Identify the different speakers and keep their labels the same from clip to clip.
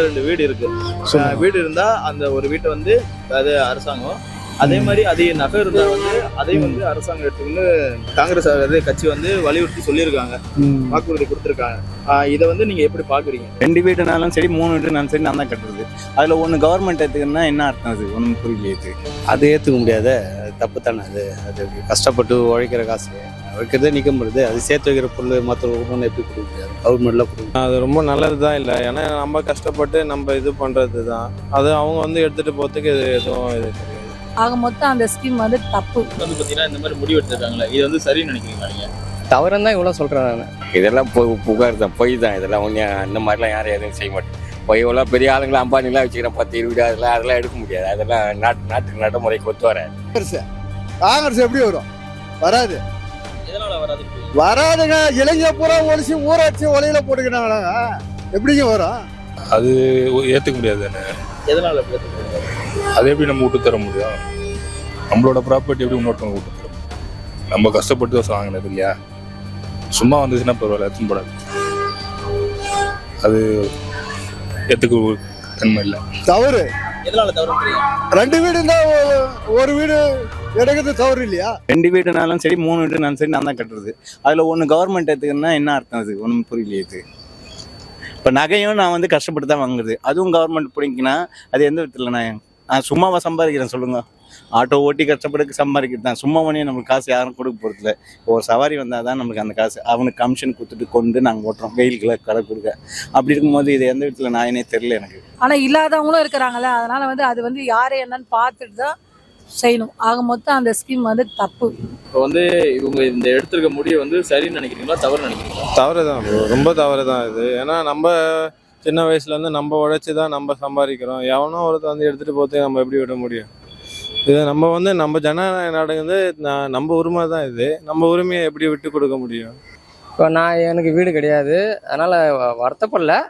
Speaker 1: ரெண்டு வீடு இருக்கு. வீடு இருந்தா அந்த ஒரு வீட்டை வந்து அது அரசாங்கம். அதே மாதிரி அதே நகை இருந்தா வந்து அதையும் வந்து அரசாங்கம் எடுத்துக்கணும்னு காங்கிரஸ் அது கட்சி வந்து வலியுறுத்தி சொல்லியிருக்காங்க. வாக்குறுதி கொடுத்துருக்காங்க. இதை வந்து நீங்க எப்படி பாக்குறீங்க
Speaker 2: ரெண்டு வீடுனாலும் சரி மூணு வீடுனாலும் சரி நான் தான் கட்டுறது. அதில் ஒன்று கவர்மெண்ட் எடுத்துக்கணும்னா என்ன அர்த்தம் அது? ஒன்றும் புரியலையே
Speaker 3: அது ஏற்றுக்க முடியாத அது தப்பு தானே அது? அது கஷ்டப்பட்டு உழைக்கிற காசு. உழைக்கிறதே நிற்க முடியுது. அது சேர்த்து வைக்கிற பொருள் மற்ற ஒன்று எப்படி கொடுக்க முடியாது கவர்மெண்ட்ல கொடுக்க
Speaker 4: அது ரொம்ப நல்லது தான் இல்லை. ஏன்னா நம்ம கஷ்டப்பட்டு நம்ம இது பண்ணுறது தான் அது அவங்க வந்து எடுத்துகிட்டு போகிறதுக்கு இது எதுவும் இது
Speaker 5: ஆக மொத்தம் அந்த ஸ்கீம் வந்து தப்பு.
Speaker 1: வந்து பாத்தீங்கன்னா இந்த மாதிரி முடிவு எடுத்திருக்காங்களே இது வந்து சரின்னு நினைக்கிறீங்களா நீங்க?
Speaker 6: தவறுன்னு தான் இவ்வளோ சொல்கிறேன் நான்.
Speaker 7: இதெல்லாம் பொ- புகார் தான் பொய் தான். இதெல்லாம் ஒன்றும் அந்த மாதிரிலாம் யாரும் எதுவும் செய்ய மாட்டேன். பொய்யெல்லாம் பெரிய ஆளுங்களாம் அம்பானிலாம் வச்சுக்கிறேன் பத்து இருபது அதெல்லாம் அதெல்லாம் எடுக்க முடியாது. அதெல்லாம் நாட்டு நாட்டுக்கு நடைமுறைக்கு ஒத்து வராது.
Speaker 8: காங்கிரஸ் எப்படி வரும்? வராது. வராதுங்க. இளைஞர் பூரா ஒழிச்சு ஊராட்சி ஒலையில போட்டுக்கிறாங்க எப்படிங்க வரும்?
Speaker 9: அது ஏற்றுக்க முடியாது தானே?
Speaker 1: எதனால?
Speaker 9: அதை எப்படி நம்ம விட்டு தர முடியும்? நம்மளோட ப்ராப்பர்ட்டி எப்படி இன்னொருத்தவங்க விட்டு தர முடியும்? நம்ம கஷ்டப்பட்டு தான் வாங்கினது இல்லையா? சும்மா வந்துச்சுன்னா பரவாயில்ல போடாது அது ஏற்றுக்க தன்மை இல்லை.
Speaker 8: தவறு.
Speaker 1: எதனால தவறு?
Speaker 8: ரெண்டு வீடு இருந்தா ஒ- ஒரு வீடு எடுக்கிறது தவறு இல்லையா?
Speaker 2: ரெண்டு வீடுனாலும் சரி மூணு வீடுனாலும் சரி நான் தான் கட்டுறது. அதில் ஒன்று கவர்மெண்ட் எடுத்துக்கணும்னா என்ன அர்த்தம் அது? ஒன்றும் புரியலையே இது. இப்போ நகையும் நான் வந்து கஷ்டப்பட்டு தான் வாங்குறது. அதுவும் கவர்மெண்ட் பிடிக்கினா அது எந்த விதத்தில் நான் நான் சும்மாவா சம்பாதிக்கிறேன் சொல்லுங்க. ஆட்டோ ஓட்டி கஷ்டப்பட்டு சம்பாதிக்கிறது தான். சும்மா பண்ணி நம்மளுக்கு காசு யாரும் கொடுக்க போகிறதில்ல ஒரு சவாரி வந்தால் தான் நம்மளுக்கு அந்த காசு. அவனுக்கு கமிஷன் கொடுத்துட்டு கொண்டு நாங்கள் ஓட்டுறோம். வெயிலுக்குள்ள கடை கொடுக்க அப்படி இருக்கும்போது இது எந்த விதத்தில் நாயனே தெரில எனக்கு.
Speaker 5: ஆனா இல்லாதவங்களும் இருக்கிறாங்கல்ல. அதனால வந்து அது வந்து யாரு என்னன்னு பார்த்துட்டு தான் செய்யணும். ஆக மொத்தம் அந்த ஸ்கீம் வந்து தப்பு.
Speaker 1: இப்போ வந்து இவங்க இந்த எடுத்திருக்க முடிவை வந்து சரின்னு நினைக்கிறீங்களா தவறு நினைக்கிறீங்களா?
Speaker 4: தவறு தான். ரொம்ப தவறு தான் இது. ஏன்னா நம்ம சின்ன வயசுலேருந்து நம்ம உழைச்சி தான் நம்ம சம்பாதிக்கிறோம். எவனோ ஒருத்தர் வந்து எடுத்துகிட்டு போகிறதுக்கு நம்ம எப்படி விட முடியும்? இது நம்ம வந்து நம்ம ஜனநாயக நாடுங்கிறது ந- நம்ம உரிமை தான் இது. நம்ம உரிமையை எப்படி விட்டு கொடுக்க முடியும்?
Speaker 6: இப்போ நான் எனக்கு வீடு கிடையாது. அதனால் வருத்தப்படல.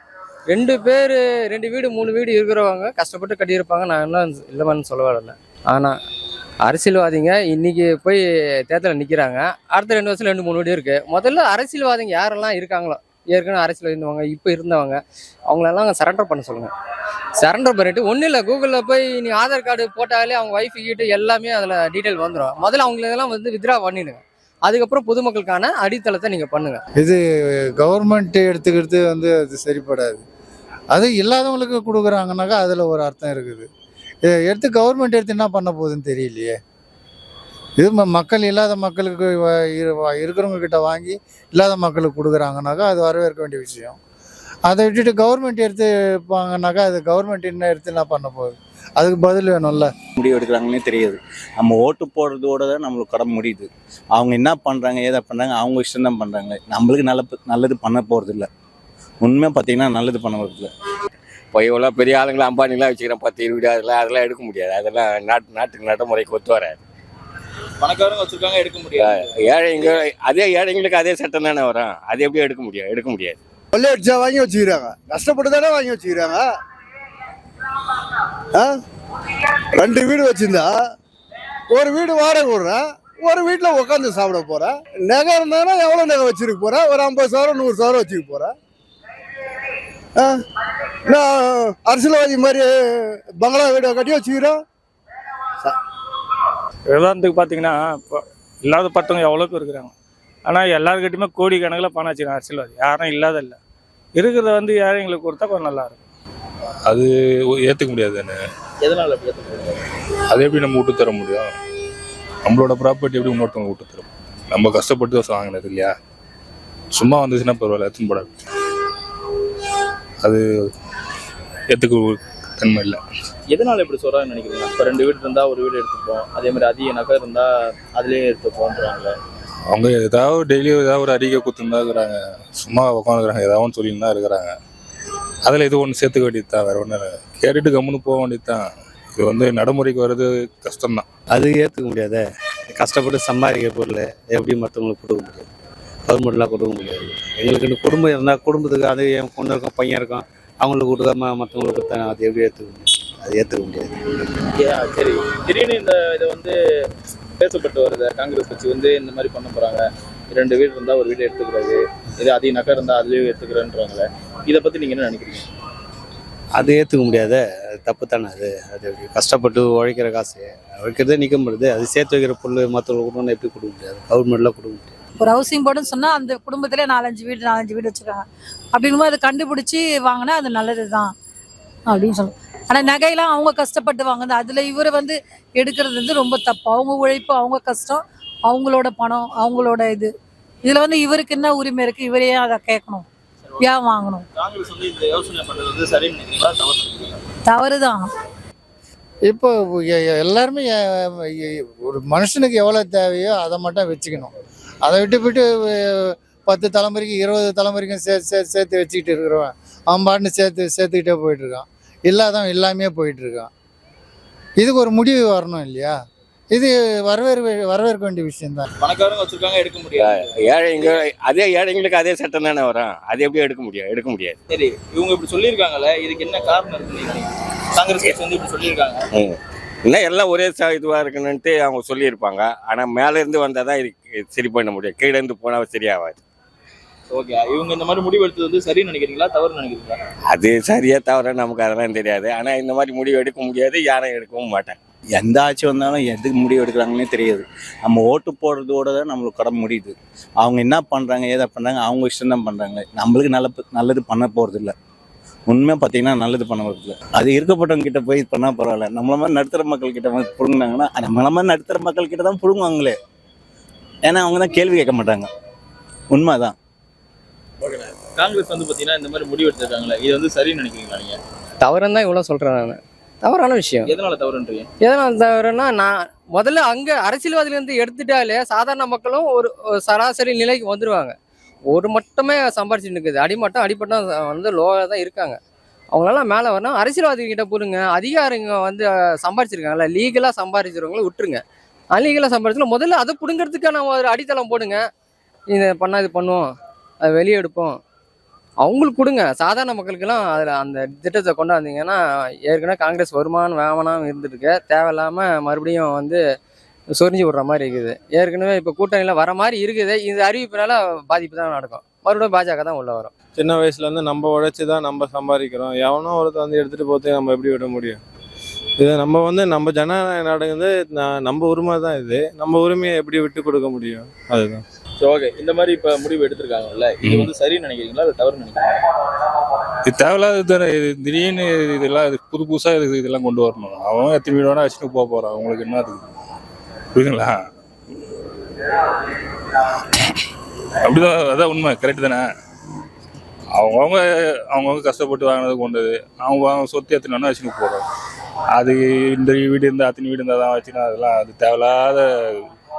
Speaker 6: ரெண்டு பேர் ரெண்டு வீடு மூணு வீடு இருக்கிறவங்க கஷ்டப்பட்டு கட்டியிருப்பாங்க. நான் என்ன இல்லைன்னு சொல்ல வரல. ஆனால் அரசியல்வாதிங்க இன்னைக்கு போய் தேர்தலில் நிற்கிறாங்க அடுத்த ரெண்டு வருஷம் ரெண்டு மூணு வீடு இருக்குது முதல்ல அரசியல்வாதிங்க யாரெல்லாம் இருக்காங்களோ ஏற்கனவே அரசியல் இருந்தவங்க இப்போ இருந்தவங்க அவங்களெல்லாம் சரண்டர் பண்ண சொல்லுங்கள் சரண்டர் பண்ணிட்டு ஒன்றும் இல்லை கூகுளில் போய் நீ ஆதார் கார்டு போட்டாலே அவங்க ஒய்ஃப் கிட்ட எல்லாமே அதில் டீட்டெயில் வந்துடும் முதல்ல அவங்களெல்லாம் வந்து வித்ரா பண்ணிடுங்க. அதுக்கப்புறம் பொதுமக்களுக்கான அடித்தளத்தை நீங்கள் பண்ணுங்கள்
Speaker 8: இது கவர்மெண்ட் எடுத்துக்கிறது வந்து அது சரிப்படாது. அது இல்லாதவங்களுக்கு கொடுக்குறாங்கனாக்கா அதில் ஒரு அர்த்தம் இருக்குது. இதை எடுத்து கவர்மெண்ட் எடுத்து என்ன பண்ண போகுதுன்னு தெரியலையே. இது மக்கள் இல்லாத மக்களுக்கு இருக்கிறவங்க கிட்ட வாங்கி இல்லாத மக்களுக்கு கொடுக்குறாங்கனாக்கா அது வரவேற்க வேண்டிய விஷயம். அதை விட்டுட்டு கவர்மெண்ட் எடுத்துப்பாங்கனாக்கா அது கவர்மெண்ட் என்ன எடுத்து என்ன பண்ண போகுது? அதுக்கு பதில் வேணும்ல.
Speaker 2: முடிவு எடுக்கிறாங்கன்னே தெரியாது. நம்ம ஓட்டு போடுறதோட தான் நம்மளுக்கு கடமை முடியுது. அவங்க என்ன பண்ணுறாங்க ஏதா பண்ணுறாங்க அவங்க இஷ்டம் தான் பண்ணுறாங்க நம்மளுக்கு நல்ல நல்லது பண்ண போகிறது இல்லை உண்மையாக பார்த்தீங்கன்னா நல்லது பண்ண போகிறது இல்லை
Speaker 7: பொய்யெல்லாம் பெரிய ஆளுங்களாம் அம்பானிலாம் வச்சுக்கிறேன் பத்து இருபது அதெல்லாம் அதெல்லாம் எடுக்க முடியாது. அதெல்லாம் நாட்டு நாட்டுக்கு நடைமுறைக்கு ஒத்து வராது.
Speaker 1: பணக்காரங்க வச்சிருக்காங்க எடுக்க முடியாது.
Speaker 7: ஏழைங்க அதே ஏழைங்களுக்கு அதே சட்டம் தானே வரும். அது எப்படி எடுக்க முடியும்? எடுக்க முடியாது.
Speaker 8: கொள்ளை அடிச்சா வாங்கி வச்சுக்கிறாங்க. கஷ்டப்பட்டு தானே வாங்கி வச்சுக்கிறாங்க? ஆ? ரெண்டு வீடு வச்சிருந்தா ஒரு வீடு வாடகை விடுறேன் ஒரு வீட்டில் உட்காந்து சாப்பிட போகிறேன் நகை இருந்தானா எவ்வளோ நகை வச்சிருக்க போகிறேன் ஒரு ஐம்பது சவரம் நூறு சவரம் வச்சுக்க போகிறேன் நான் அரசியல்வாதி மாதிரி பங்களா வீடை கட்டி வச்சுக்கிறேன்
Speaker 10: உதாரணத்துக்கு பார்த்தீங்கன்னா இப்போ இல்லாத பட்டவங்க எவ்வளோ பேர் இருக்கிறாங்க? ஆனால் எல்லாருக்கிட்டையுமே கோடி கணக்கில் பணம் வச்சுருக்காங்க அரசியல்வாதி. யாரும் இல்லாத இல்லை. இருக்கிறத வந்து ஏழைங்களுக்கு கொடுத்தா கொஞ்சம் நல்லா இருக்கும்.
Speaker 9: அது ஏற்றுக்க முடியாது தானே
Speaker 1: எதனால
Speaker 9: அதை எப்படி நம்ம விட்டு தர முடியும்? நம்மளோட ப்ராப்பர்ட்டி எப்படி இன்னொருத்தவங்க விட்டு தர முடியும்? நம்ம கஷ்டப்பட்டு தான் வாங்கினது இல்லையா? சும்மா வந்துச்சுன்னா பரவாயில்ல போடாது அது ஏற்றுக்க தன்மை இல்லை.
Speaker 1: எதனால இப்படி சொல்றாங்கன்னு நினைக்கிறீங்க? இப்போ ரெண்டு வீடு இருந்தா ஒரு வீடு எடுத்துப்போம். அதே மாதிரி அதிக நகை இருந்தா அதுலயே எடுத்துப்போன்றாங்க
Speaker 9: அவங்க ஏதாவது டெய்லி ஏதாவது ஒரு அறிக்கை கொடுத்துருந்தா இருக்கிறாங்க. சும்மா உட்காந்துக்கிறாங்க ஏதாவது ஒன்று தான் இருக்கிறாங்க. அதில் இது ஒன்று சேர்த்துக்க வேண்டியது தான் வேறு ஒன்றும் இல்லை. கேட்டுட்டு கம்முன்னு போக வேண்டியது தான் இது வந்து நடைமுறைக்கு வர்றது கஷ்டம்தான்.
Speaker 3: அது ஏற்றுக்க முடியாத? கஷ்டப்பட்டு சம்பாதிக்கிற பொருள் எப்படி மற்றவங்களுக்கு கொடுக்க முடியும்? கவர்மெண்ட்லாம் கொடுக்க முடியாது. எங்களுக்கு குடும்பம் இருந்தால் குடும்பத்துக்கு அது என் பொண்ணு இருக்கும் பையன் இருக்கும் அவங்களுக்கு கொடுக்காம மற்றவங்களுக்கு கொடுத்தா அது எப்படி ஏற்றுக்க முடியும்? அது ஏற்றுக்க முடியாது.
Speaker 1: சரி. திடீர்னு இந்த இதை வந்து பேசப்பட்டு வருது. காங்கிரஸ் கட்சி வந்து இந்த மாதிரி பண்ண போறாங்க. ரெண்டு வீடு இருந்தா ஒரு வீடு எடுத்துக்கிறது. இது அதிக நகை இருந்தா அதுலயே எடுத்துக்கிறேன்றாங்களே இதை பத்தி நீங்க என்ன நினைக்கிறீங்க?
Speaker 3: அது ஏற்றுக்க முடியாத. அது தப்பு தானே அது. அது கஷ்டப்பட்டு உழைக்கிற காசு. உழைக்கிறதே நிற்க முடியுது. அது சேர்த்து வைக்கிற பொருள் மற்றவங்களுக்கு எப்படி கொடுக்க முடியாது கவர்மெண்ட்லாம் கொடுக்க முடியாது.
Speaker 5: ஒரு ஹவுசிங் போர்டுன்னு சொன்னா அந்த குடும்பத்திலே நாலஞ்சு வீடு நாலஞ்சு வீடு வச்சிருக்காங்க. அப்படிங்கும்போது அதை கண்டுபிடிச்சி வாங்கினா அது நல்லது தான் அப்படின்னு சொல்லணும் ஆனா நகையெல்லாம் அவங்க கஷ்டப்பட்டு வாங்குது அதுல இவர் வந்து எடுக்கிறது வந்து ரொம்ப தப்பு. அவங்க உழைப்பு அவங்க கஷ்டம் அவங்களோட பணம் அவங்களோட இது. இதுல வந்து இவருக்கு என்ன உரிமை இருக்கு? இவரே அதை கேட்கணும். ஏன் வாங்கணும்?
Speaker 1: தவறு
Speaker 5: தவறுதான்.
Speaker 8: இப்போ எல்லாருமே ஒரு மனுஷனுக்கு எவ்வளோ தேவையோ அதை மட்டும் வச்சுக்கணும். அதை விட்டு விட்டு பத்து தலைமுறைக்கு இருபது தலைமுறைக்கும் சேர்த்து சேர்த்து சேர்த்து வச்சுக்கிட்டு இருக்கிறவன் அவன் பாட்டுன்னு சேர்த்து சேர்த்துக்கிட்டே போயிட்டு இருக்கான். இல்லாதவன் இல்லாமையே போயிட்டு இருக்கான். இதுக்கு ஒரு முடிவு வரணும் இல்லையா? இது வரவேற்க வரவேற்க வேண்டிய விஷயம்தான்.
Speaker 1: பணக்காரங்க வச்சிருக்காங்க எடுக்க முடியாது.
Speaker 7: ஏழைங்க அதே ஏழைங்களுக்கு அதே சட்டம் தானே வரும். அது எப்படி எடுக்க முடியும் எடுக்க முடியாது.
Speaker 1: சரி இவங்க இப்படி சொல்லியிருக்காங்கல்ல இதுக்கு என்ன காரணம் இருக்குன்னு? காங்கிரஸ் கட்சி வந்து இப்படி சொல்லியிருக்காங்க.
Speaker 7: இன்னும் எல்லாம் ஒரே ச இதுவாக இருக்கணுன்ட்டு அவங்க சொல்லியிருப்பாங்க. ஆனால் மேலேருந்து வந்தால் தான் இது சரி பண்ண முடியும். கீழேருந்து போனால் சரியாகாது
Speaker 1: ஓகே. இவங்க இந்த மாதிரி முடிவு எடுத்தது வந்து சரின்னு நினைக்கிறீங்களா? தவறு நினைக்கிறீங்களா?
Speaker 7: அது சரியா தவிர நமக்கு அதெல்லாம் தெரியாது. ஆனால் இந்த மாதிரி முடிவு எடுக்க முடியாது யாரும் எடுக்கவும் மாட்டாங்க.
Speaker 2: எந்த ஆட்சி வந்தாலும் எதுக்கு முடிவு எடுக்கிறாங்கன்னே தெரியாது. நம்ம ஓட்டு போடுறதோட தான் நம்மளுக்கு கடமை முடியுது. அவங்க என்ன பண்ணுறாங்க ஏதா பண்ணுறாங்க அவங்க இஷ்டம் தான் பண்ணுறாங்க நம்மளுக்கு நல்ல நல்லது பண்ண போகிறது இல்லை உண்மையாக பார்த்தீங்கன்னா நல்லது பண்ண இல்லை அது இருக்கப்பட்டவங்க கிட்ட போய் பண்ணால் பரவாயில்ல. நம்மள மாதிரி நடுத்தர மக்கள் கிட்ட வந்து பிடுங்கினாங்கன்னா நம்மள மாதிரி நடுத்தர மக்கள் கிட்ட தான் பிடுங்குவாங்களே ஏன்னா அவங்க தான் கேள்வி கேட்க மாட்டாங்க. உண்மைதான்.
Speaker 1: காங்கிரஸ் வந்து பாத்தீங்கன்னா இந்த மாதிரி முடிவு எடுத்திருக்காங்களே இது வந்து சரின்னு நினைக்கிறீங்களா நீங்க?
Speaker 6: தவறுன்னு தான் இவ்வளோ சொல்கிறேன் நான். தவறான விஷயம்.
Speaker 1: எதனால தவறுன்றீங்க?
Speaker 6: எதனால் தவறுன்னா நான் முதல்ல அங்கே அரசியல்வாதிலேருந்து எடுத்துட்டாலே சாதாரண மக்களும் ஒரு ஒரு சராசரி நிலைக்கு வந்துடுவாங்க ஒரு மட்டுமே சம்பாரிச்சுட்டு இருக்குது. அடிமட்டம் அடிமட்டம் வந்து லோவாக தான் இருக்காங்க. அவங்களெல்லாம் மேலே வரணும் அரசியல்வாதிகிட்ட போடுங்க. அதிகாரிங்க வந்து சம்பாரிச்சிருக்காங்கல்ல. லீகலாக சம்பாரிச்சிருவங்கள விட்டுருங்க. அன்லீகலாக சம்பாரிச்சு முதல்ல அதை பிடுங்கிறதுக்கான ஒரு அடித்தளம் போடுங்க. இதை பண்ணால் இது பண்ணுவோம். அதை வெளியே எடுப்போம். அவங்களுக்கு கொடுங்க. சாதாரண மக்களுக்கெல்லாம் அதில் அந்த திட்டத்தை கொண்டாந்தீங்கன்னா ஏற்கனவே காங்கிரஸ் வருமானம் வேமானம் இருந்துருக்கு. தேவையில்லாமல் மறுபடியும் வந்து சொரிஞ்சு விடுற மாதிரி இருக்குது. ஏற்கனவே இப்போ கூட்டணியில் வர மாதிரி இருக்குது. இந்த அறிவிப்புனால பாதிப்பு தான் நடக்கும். மறுபடியும் பாஜக தான் உள்ள வரும்.
Speaker 4: சின்ன வயசுலேருந்து நம்ம உழைச்சி தான் நம்ம சம்பாதிக்கிறோம். எவனோ ஒருத்தர் வந்து எடுத்துகிட்டு போகிறதுக்கு நம்ம எப்படி விட முடியும்? இது நம்ம வந்து நம்ம ஜனநாயக நாடு வந்து நம்ம உரிமை தான் இது. நம்ம உரிமையை எப்படி விட்டு கொடுக்க முடியும்? அதுதான்.
Speaker 1: சரி ஓகே இந்த மாதிரி இப்ப முடிவு எடுத்திருக்காங்கல்ல இது வந்து சரின்னு நினைக்கிறீங்களா அது தவறு நினைக்கிறீங்களா?
Speaker 9: இது தேவையில்லாத தானே இது திடீர்னு இதெல்லாம் இது புது புதுசாக இது இதெல்லாம் கொண்டு வரணும். அவன் எத்தனை வீடு வேணா வச்சுட்டு போக போகிறான் அவங்களுக்கு என்ன அது? புரியுதுங்களா? அப்படிதான் அதான் உண்மை. கரெக்டு தானே? அவங்கவுங்க அவங்கவுங்க கஷ்டப்பட்டு வாங்கினது கொண்டது. அவங்க அவங்க சொத்து எத்தனை வச்சுன்னு போகிறோம் அது இந்த வீடு இருந்தால் அத்தனை வீடு இருந்தால் தான் வச்சுன்னா அதெல்லாம் அது தேவையில்லாத